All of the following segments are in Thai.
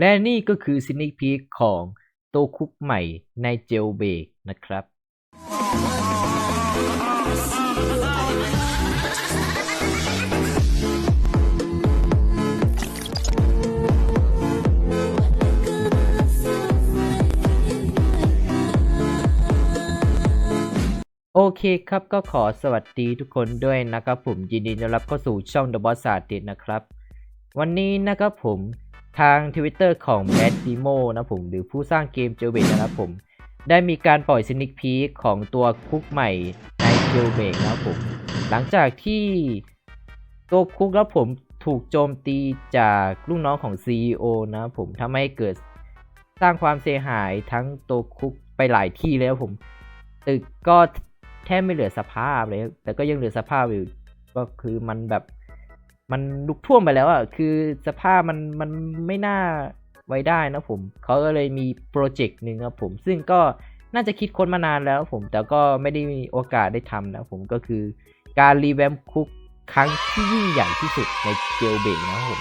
และนี่ก็คือซินิ c พีคของโตวคุกใหม่ในเจลเบกนะครับ โอเคครับก็ขอสวัสดีทุกคนด้วยนะครับผมยินดีต้อนรับเข้าสู่ช่อง The Boss สาตินะครับ วันนี้นะครับผม ทาง Twitter ของ Bad Demo นะผม หรือผู้สร้างเกม Jailbreak นะครับผม ได้มีการปล่อย Sneak Peek ของตัวคุกใหม่ใน Jailbreak นะครับผม หลังจากที่ตัวคุกแล้วผมถูกโจมตีจากลูกน้องของ CEO นะผมทำให้เกิดสร้างความเสียหายทั้งตัวคุกไปหลายที่แล้วผม ตึกก็แทบไม่เหลือสภาพเลย แต่ก็ยังเหลือสภาพอยู่ ก็คือมันแบบ มันลุกท่วมไปแล้วอะคือสภาพมันมันไม่น่าไว้ได้นะผมเขาก็เลยมีโปรเจกต์หนึ่งครับผม ซึ่งก็น่าจะคิดค้นมานานแล้วผม แต่ก็ไม่ได้มีโอกาสได้ทำนะผมก็คือการรีแวมคุกครั้งที่ยิ่งใหญ่ที่สุดในเจลเบงนะผม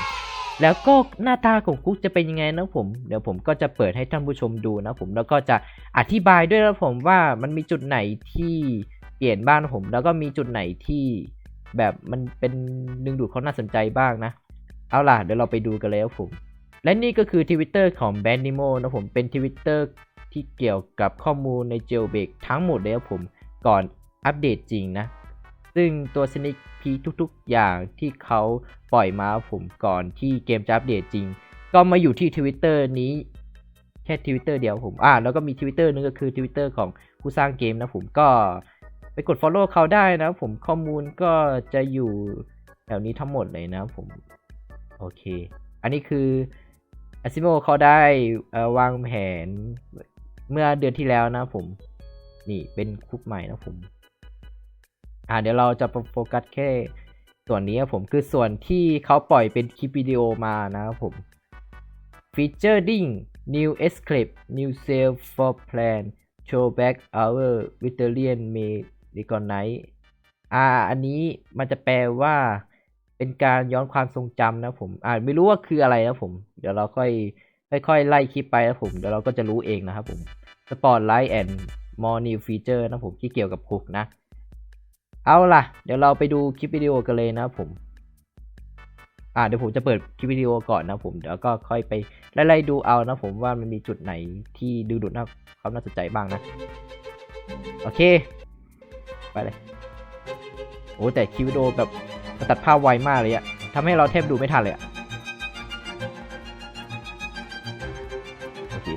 แล้วก็หน้าตาของคุกจะเป็นยังไงนะผม เดี๋ยวผมก็จะเปิดให้ท่านผู้ชมดูนะผม แล้วก็จะอธิบายด้วยนะผมว่ามันมีจุดไหนที่เปลี่ยนบ้านผม แล้วก็มีจุดไหนที่ แบบมันเป็นดึงดูดเขาน่าสนใจบ้างนะ เอาล่ะ เดี๋ยวเราไปดูกันเลยครับผม และนี่ก็คือทวิตเตอร์ของ b a n d i m o นะผมเป็นทวิตเตอร์ที่เกี่ยวกับข้อมูลใน j a i l b r e a ทั้งหมดเลยครับผม ก่อนอัปเดตจริงนะ ซึ่งตัว Sneak Peek ทุกๆอย่างที่เขาปล่อยมาผมก่อนที่เกมจะอัปเดตจริง ก็มาอยู่ที่ Twitter นี้แค่ Twitter เดียวผม อ่า แล้วก็มี Twitter นึงก็คือ Twitter ของผู้สร้างเกมนะผมก็ ไปกด Follow เขาได้นะผมข้อมูลก็จะอยู่แถวนี้ทั้งหมดเลยนะผม โอเค อันนี้คือ a s i m o เขาได้วางแผนเมื่อเดือนที่แล้วนะผมนี่เป็นคุกใหม่นะผม อ่าเดี๋ยวเราจะโฟกัสแค่ส่วนนี้ผมคือส่วนที่เขาปล่อยเป็นคลิปวิดีโอมานะครับผม featuring new escape new save for plan show back our veteran may recognize อ่า อันนี้มันจะแปลว่า เป็นการย้อนความทรงจำนะผม อ่าไม่รู้ว่าคืออะไรนะผม เดี๋ยวเราค่อยค่อยๆไล่คลิปไปนะผม เดี๋ยวเราก็จะรู้เองนะครับผม Spotlight and more new feature นะผมที่เกี่ยวกับคุกนะ เอาล่ะ เดี๋ยวเราไปดูคลิปวิดีโอกันเลยนะผม อ่าเดี๋ยวผมจะเปิดคลิปวิดีโอก่อนนะผม เดี๋ยวก็ค่อยไปไล่ๆดูเอานะผมว่ามันมีจุดไหนที่ดูดูน่าความน่าสนใจบ้างนะ โอเค ไปเลย โอ้แต่คิวิดีโอแบบตัดภาพไวมากเลยอะทำให้เราแทบดูไม่ทันเลยอะโอเค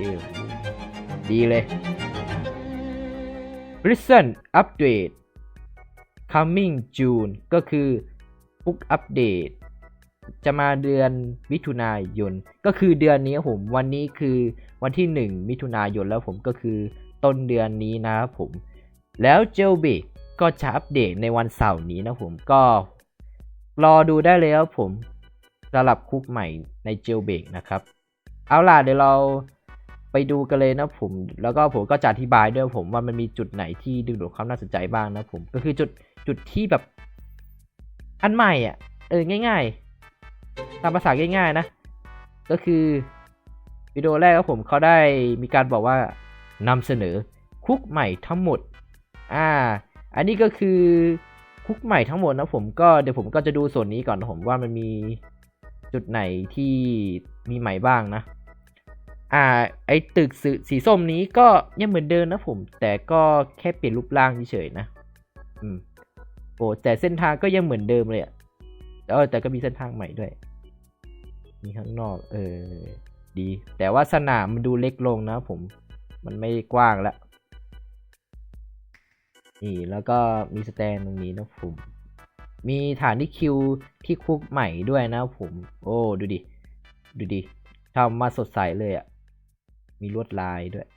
ดีเลย Recent Update coming June ก็คือปุ๊กอัปเดตจะมาเดือนมิถุนายน ก็คือเดือนนี้ผม วันนี้คือวันที่ 1 มิถุนายนแล้วผมก็คือต้นเดือนนี้นะครับผม แล้วเจลเบก ก็จะอัปเดตในวันเสาร์นี้นะผมก็รอดูได้เลยครับผมสำหรับคุกใหม่ในเจลเบกนะครับ เอาล่ะเดี๋ยวเราไปดูกันเลยนะผม แล้วก็ผมก็จะอธิบายด้วยผมว่ามันมีจุดไหนที่ดึงดูดความน่าสนใจบ้างนะผม ก็คือจุดจุดที่แบบ อันใหม่อะ เออง่าย ๆ ตามภาษาง่าย ๆ นะ ก็คือวิดีโอแรกครับผมเขาได้มีการบอกว่านำเสนอคุกใหม่ทั้งหมด อ่า อันนี้ก็คือคุกใหม่ทั้งหมดนะผมก็เดี๋ยวผมก็จะดูส่วนนี้ก่อนนะผมว่ามันมีจุดไหนที่มีใหม่บ้างนะ อ่า ไอตึกสสีส้มนี้ก็ยังเหมือนเดิมนะผม แต่ก็แค่เปลี่ยนรูปร่างเฉยๆนะ อืม โอ้แต่เส้นทางก็ยังเหมือนเดิมเลยอะเออแต่ก็มีเส้นทางใหม่ด้วย มีข้างนอก เออ ดี แต่ว่าสนามมันดูเล็กลงนะผม มันไม่กว้างแล้ว นี่แล้วก็มีสแตนตรงนี้นะผม มีฐานที่คิวที่คุกใหม่ด้วยนะผม โอ้ดูดิ ดูดิทำมาสดใสเลยอะ่ะ มีลวดลายด้วย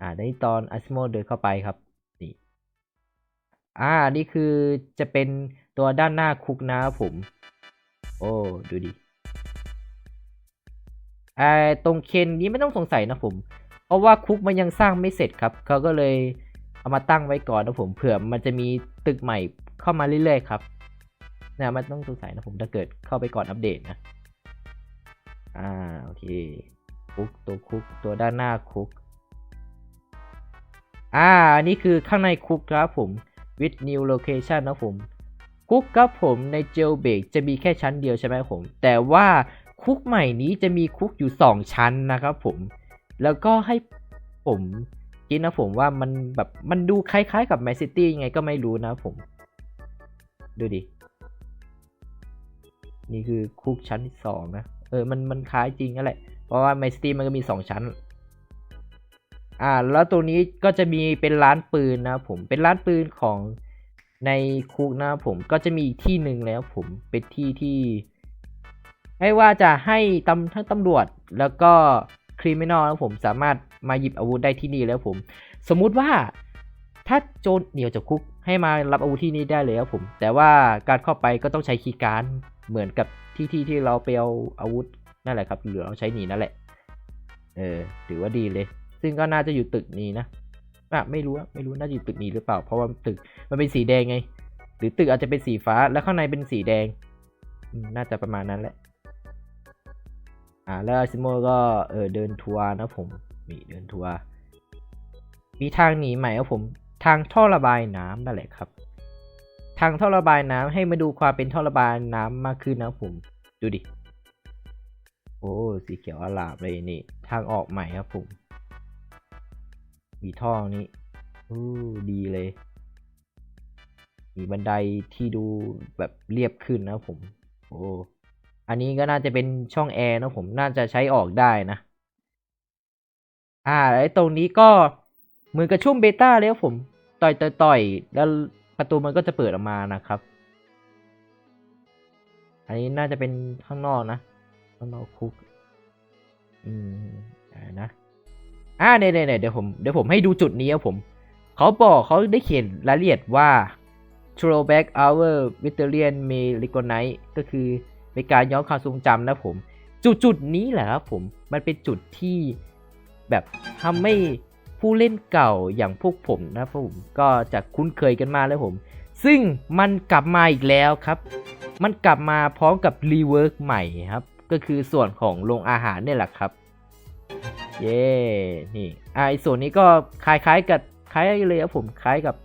อ่าในตอนอาซิโมเดินเข้าไปครับ นี่ อ่า นี่คือจะเป็นตัวด้านหน้าคุกนะผม โอ้ ดูดิอ่าตรงเคนนี้ไม่ต้องสงสัยนะผม เพราะว่าคุกมันยังสร้างไม่เสร็จครับ เขาก็เลย เอามาตั้งไว้ก่อนนะผมเผื่อมันจะมีตึกใหม่เข้ามาเรื่อยๆครับนะมันต้องสงสัยนะผมถ้าเกิดเข้าไปก่อนอัปเดตนะ อ่าโอเคคุกตัวคุกตัวด้านหน้าคุก อ่าอันนี้คือข้างในคุกครับผม with new location นะผมคุกครับผมใน jailbreak จะมีแค่ชั้นเดียวใช่ไหมผม แต่ว่าคุกใหม่นี้จะมีคุกอยู่ 2 ชั้นนะครับผม แล้วก็ให้ผม คิดนะผมว่ามันแบบมันดูคล้ายๆกับ m ม City ยังไงก็ไม่รู้นะผม ดูดิ นี่คือคุกชั้นที่สองนะ เออมันมันคล้ายจริงนั่นแหละ เพราะว่า m ม City มันก็มีสองชั้น อ่า แล้วตัวนี้ก็จะมีเป็นร้านปืนนะผมเป็นร้านปืนของในคุกนะผมก็จะมีที่หนึ่งแล้วผมเป็นที่ที่ไม่ว่าจะให้ตำทั้งตำรวจแล้วก็ คริมินอลนะผมสามารถมาหยิบอาวุธได้ที่นี่แล้วผม สมมุติว่าถ้าโจรเหนียวจากคุกให้มารับอาวุธที่นี่ได้เลยครับผม แต่ว่าการเข้าไปก็ต้องใช้คีย์การ์ดเหมือนกับที่ที่ที่เราไปเอาอาวุธนั่นแหละครับหรือเราใช้หนีนั่นแหละ เออถือว่าดีเลย ซึ่งก็น่าจะอยู่ตึกนี้นะอะไม่รู้ไม่รู้น่าจะอยู่ตึกนี้หรือเปล่า เพราะว่าตึกมันเป็นสีแดงไง หรือตึกอาจจะเป็นสีฟ้าแล้วข้างในเป็นสีแดงน่าจะประมาณนั้นแหละ อ่าแล้วอาซิโมก็เออเดินทัวร์นะผมนี่เดินทัวร์มีทางหนีใหม่ครับผมทางท่อระบายน้ำนั่นแหละครับ ทางท่อระบายน้ำให้มาดูความเป็นท่อระบายน้ำมากขึ้นนะผมดูดิโอ้สีเขียวอลามเลยนี่ ทางออกใหม่ครับผมมีท่อนี้อู้ดีเลย มีบันไดที่ดูแบบเรียบขึ้นนะผม โอ้ อันนี้ก็น่าจะเป็นช่องแอร์นะผมน่าจะใช้ออกได้นะ อ่าไอ้ตรงนี้ก็เหมือนกับช่วงเบต้าแล้วผมต่อยต่อยต่อยแล้วประตูมันก็จะเปิดออกมานะครับ อันนี้น่าจะเป็นข้างนอกนะข้างนอกคุก อืมนะอ่าเนี่ยเนี่ยเดี๋ยวผมเดี๋ยวผมให้ดูจุดนี้ครับผม เขาบอกเขาได้เขียนรายละเอียดว่า throwback our Victorian may recognize ก็คือ เป็นการย้อนความทรงจำนะผม จุดจุดนี้แหละครับผมมันเป็นจุดที่แบบทำให้ผู้เล่นเก่าอย่างพวกผมนะผมก็จะคุ้นเคยกันมาแล้วผม ซึ่งมันกลับมาอีกแล้วครับ มันกลับมาพร้อมกับรีเวิร์กใหม่ครับ ก็คือส่วนของโรงอาหารเนี่ยแหละครับเย้นี่อ่าไอส่วนนี้ก็คล้ายๆกับคล้ายเลยครับผมคล้ายกับ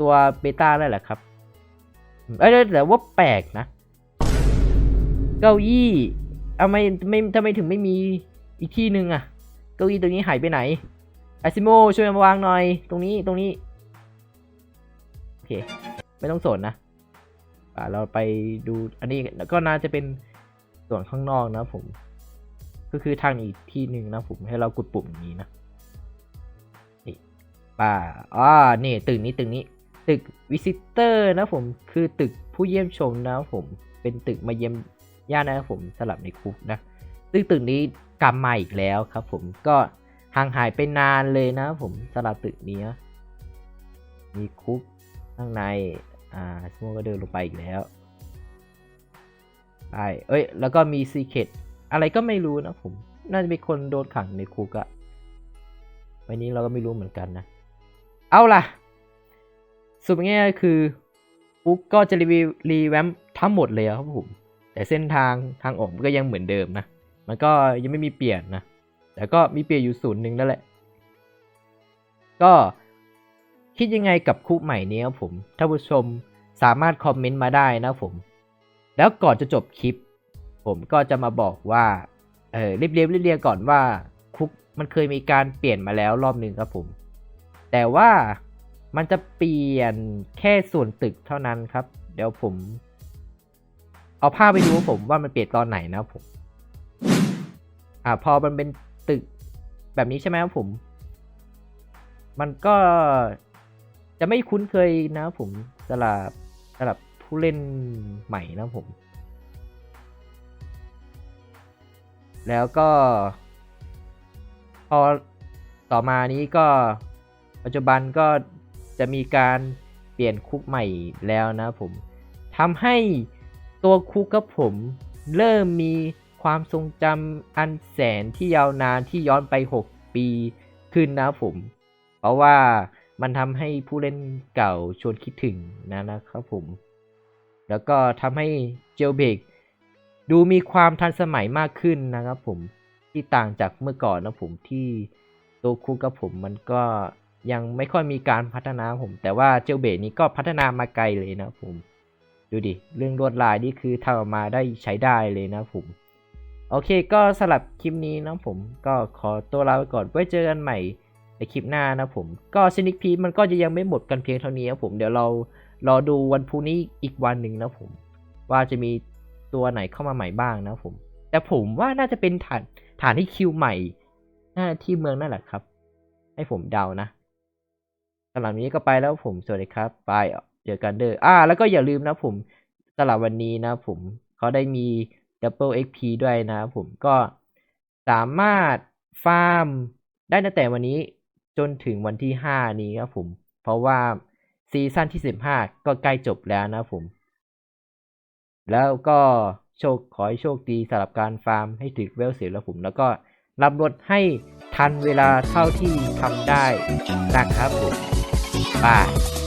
ตัวเบต้าแล้แหละครับเอ้ยแต่ว่าแปลกนะ เก้าอี้เอาไม่ไม่ทำไมถึงไม่มีอีกที่หนึ่งอะเก้าอี้ตรงนี้หายไปไหนอาซิโมช่วยมาวางหน่อย ตรงนี้ตรงนี้ โอเค ไม่ต้องสนนะอ่าเราไปดูอันนี้ก็น่าจะเป็นส่วนข้างนอกนะผม ก็คือทางอีกที่หนึ่งนะผมให้เรากดปุ่มอย่างนี้นะนี่ป่าอ่านี่ตึกนี้ตึกนี้ ตึกวิสิเตอร์นะผมคือตึกผู้เยี่ยมชมนะผมเป็นตึกมาเยี่ยม ญาตินะครับผมสลับในคุกนะซึ่งตึกนี้กลับมาอีกแล้วครับ ผมก็ห่างหายไปนานเลยนะครับผมสลับตึกนี้มีคุกข้างในอ่าสโมก็เดินลงไปอีกแล้วไปเอ้ย แล้วก็มีซีเคตอะไรก็ไม่รู้นะผม น่าจะเป็นคนโดนขังในคุกอะวันนี้เราก็ไม่รู้เหมือนกันนะ เอาล่ะ สุดง่ายคือปุ๊บก็จะรีวิวรีแวมทั้งหมดเลยครับผม แต่เส้นทางทางออกมันก็ยังเหมือนเดิมนะ มันก็ยังไม่มีเปลี่ยนนะ แต่ก็มีเปลี่ยนอยู่ศูนย์หนึ่งนั่นแหละ ก็คิดยังไงกับคุกใหม่นี้ครับผมถ้าผู้ชมสามารถคอมเมนต์มาได้นะผม แล้วก่อนจะจบคลิป ผมก็จะมาบอกว่า เออเรียบเรียบเรียบก่อนว่าคุกมันเคยมีการเปลี่ยนมาแล้วรอบหนึ่งครับผม แต่ว่ามันจะเปลี่ยนแค่ส่วนตึกเท่านั้นครับ เดี๋ยวผม เอาภาพไปดูผมว่ามันเปลี่ยนตอนไหนนะผม อ่า พอมันเป็นตึกแบบนี้ใช่ไหมครับผม มันก็จะไม่คุ้นเคยนะผมสำหรับสำหรับผู้เล่นใหม่นะผม แล้วก็ พอต่อมานี้ก็ปัจจุบันก็จะมีการเปลี่ยนคุกใหม่แล้วนะผมทำให้ ตัวคุกกับผม เริ่มมีความทรงจำอันแสนที่ยาวนานที่ย้อนไป 6 ปีขึ้นนะผม เพราะว่ามันทำให้ผู้เล่นเก่าชวนคิดถึงนะนะครับผม แล้วก็ทำให้เจลเบกดูมีความทันสมัยมากขึ้นนะครับผมที่ต่างจากเมื่อก่อนนะผมที่ตัวคุกกับผมมันก็ยังไม่ค่อยมีการพัฒนาผม แต่ว่าเจลเบดนี้ก็พัฒนามาไกลเลยนะผม ดูดิ เรื่องลวดลายนี่คือทำออกมาได้ใช้ได้เลยนะผม โอเคก็สลับคลิปนี้นะผมก็ขอตัวลาไปก่อนไว้เจอกันใหม่ในคลิปหน้านะผม ก็ซินิคพีมันก็จะยังไม่หมดกันเพียงเท่านี้นะผมเดี๋ยวเรารอดูวันพรุ่งนี้อีกวันหนึ่งนะผม ว่าจะมีตัวไหนเข้ามาใหม่บ้างนะผม แต่ผมว่าน่าจะเป็นฐานฐานที่คิวใหม่น่าที่เมืองนั่นแหละครับ ให้ผมเดานะสำหรับนี้ก็ไปแล้วผมสวัสดีครับบาย เจอกันเด้ออ่า แล้วก็อย่าลืมนะผมสำหรับวันนี้นะผมเขาได้มี Double XP ด้วยนะผมก็สามารถฟาร์มได้ตั้งแต่วันนี้จนถึงวันที่ 5 นี้ครับผม เพราะว่าซีซั่นที่ 15 ก็ใกล้จบแล้วนะผม แล้วก็โชคขอให้โชคดีสำหรับการฟาร์มให้ถึงเวลเสียแล้วผม แล้วก็รับรถให้ทันเวลาเท่าที่ทำได้นะครับผมบาย